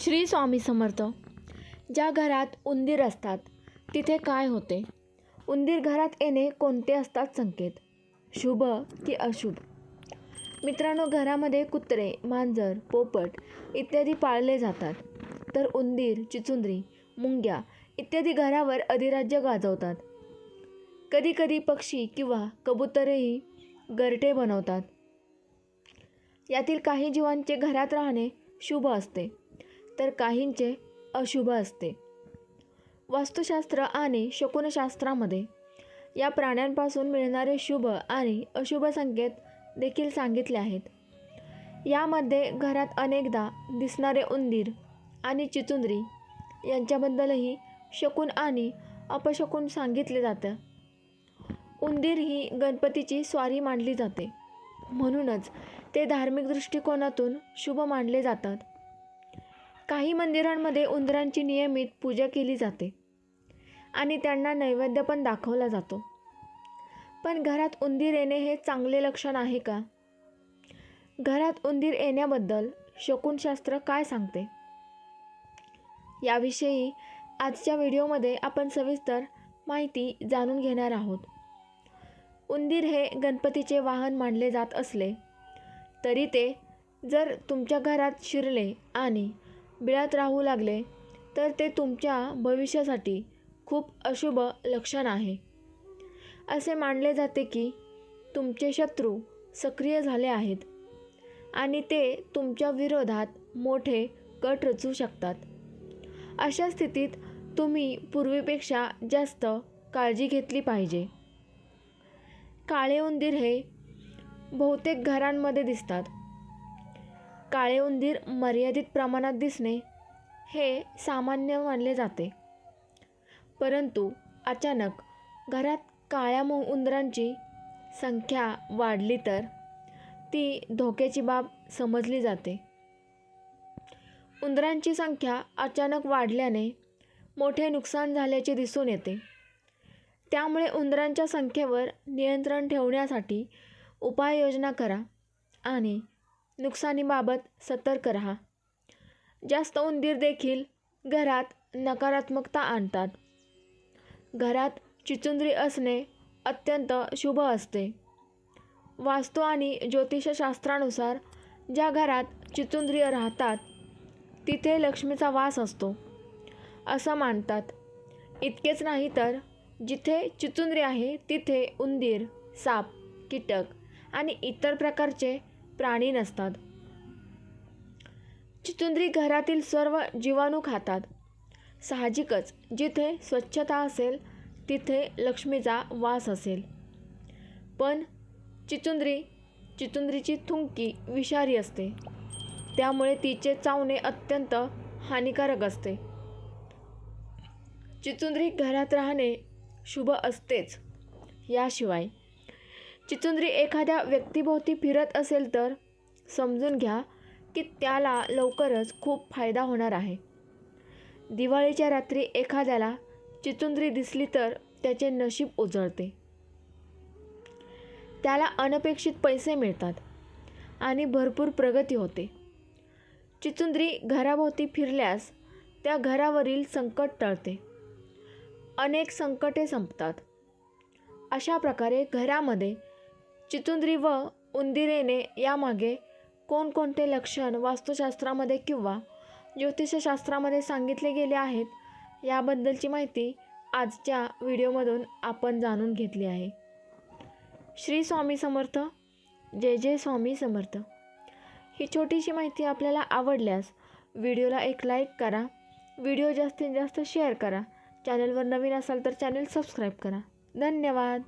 श्री स्वामी समर्थ ज्या घरात उंदीर असतात तिथे काय होते? उंदीर घरात येणे कोणते असतात संकेत? शुभ की अशुभ? मित्रांनो घरामध्ये कुत्रे मांजर पोपट इत्यादी पाळले जातात. तर उंदीर चिचुंदरी मुंग्या इत्यादी घरावर अधिराज्य गाजवतात. कधीकधी पक्षी किंवा कबुतरेही गरटे बनवतात. यातील काही जीवांचे घरात राहणे शुभ असते. तर काहींचे अशुभ असते. वास्तुशास्त्र आणि शकुनशास्त्रामध्ये या प्राण्यांपासून मिळणारे शुभ आणि अशुभ संकेत देखील सांगितले आहेत. यामध्ये घरात अनेकदा दिसणारे उंदीर आणि चितुंदरी यांच्याबद्दलही शकून आणि अपशकून सांगितले जातं. उंदीर ही गणपतीची स्वारी मानली जाते. म्हणूनच ते धार्मिक दृष्टिकोनातून शुभ मानले जातात. काही मंदिरांमध्ये उंदरांची नियमित पूजा केली जाते. आणि त्यांना नैवेद्य पण दाखवला जातो. पण घरात उंदीर येणे हे चांगले लक्षण आहे का? घरात उंदीर येण्याबद्दल शकुनशास्त्र काय सांगते? याविषयी आजच्या व्हिडिओमध्ये आपण सविस्तर माहिती जाणून घेणार आहोत. उंदीर हे गणपतीचे वाहन मानले जात असले तरी ते जर तुमच्या घरात शिरले आणि बिळात राहू लागले तर ते तुमच्या भविष्यासाठी खूप अशुभ लक्षण आहे. असे मानले जाते की तुमचे शत्रू सक्रिय झाले आहेत आणि ते तुमच्या विरोधात मोठे कट रचू शकतात. अशा स्थितीत तुम्ही पूर्वीपेक्षा जास्त काळजी घेतली पाहिजे. काळे उंदीर हे बहुतेक घरांमध्ये दिसतात. काळे उंदीर मर्यादित प्रमाणात दिसणे हे सामान्य मानले जाते. परंतु अचानक घरात काळ्या मु उंदरांची संख्या वाढली तर ती धोक्याची बाब समजली जाते. उंदरांची संख्या अचानक वाढल्याने मोठे नुकसान झाल्याचे दिसून येते. त्यामुळे उंदरांच्या संख्येवर नियंत्रण ठेवण्यासाठी उपाययोजना करा आणि नुकसानीबाबत सतर्क राहा. जास्त उंदीर देखील घरात नकारात्मकता आणतात. घरात चिचुंद्री असणे अत्यंत शुभ असते. वास्तू आणि ज्योतिषशास्त्रानुसार ज्या घरात चिचुंद्री राहतात तिथे लक्ष्मीचा वास असतो असं मानतात. इतकेच नाही तर जिथे चिचुंद्री आहे तिथे उंदीर साप कीटक आणि इतर प्रकारचे प्राणी नसतात. चितुंद्री घरातील सर्व जीवाणू खातात. साहजिकच जिथे स्वच्छता असेल तिथे लक्ष्मीचा वास असेल. पण चितुंद्री चितुंद्रीची थुंकी विषारी असते. त्यामुळे तिचे चावणे अत्यंत हानिकारक असते. चितुंद्री घरात राहणे शुभ असतेच याशिवाय चिचुंद्री एखाद्या व्यक्तीभोवती फिरत असेल तर समजून घ्या की त्याला लवकरच खूप फायदा होणार आहे. दिवाळीच्या रात्री एखाद्याला चिचुंद्री दिसली तर त्याचे नशीब उजळते. त्याला अनपेक्षित पैसे मिळतात आणि भरपूर प्रगती होते. चिचुंद्री घराभोवती फिरल्यास त्या घरावरील संकट टळते. अनेक संकटे संपतात. अशा प्रकारे घरामध्ये चितुंद्री व उंदिरेने यामागे कोणकोणते लक्षण वास्तुशास्त्रामध्ये किंवा ज्योतिषशास्त्रामध्ये सांगितले गेले आहेत याबद्दलची माहिती आजच्या व्हिडिओमधून आपण जाणून घेतली आहे. श्री स्वामी समर्थ जय जय स्वामी समर्थ. ही छोटीशी माहिती आपल्याला आवडल्यास व्हिडिओला एक लाईक करा व्हिडिओ जास्तीत जास्त शेअर करा चॅनलवर नवीन असाल तर चॅनल सबस्क्राईब करा. धन्यवाद!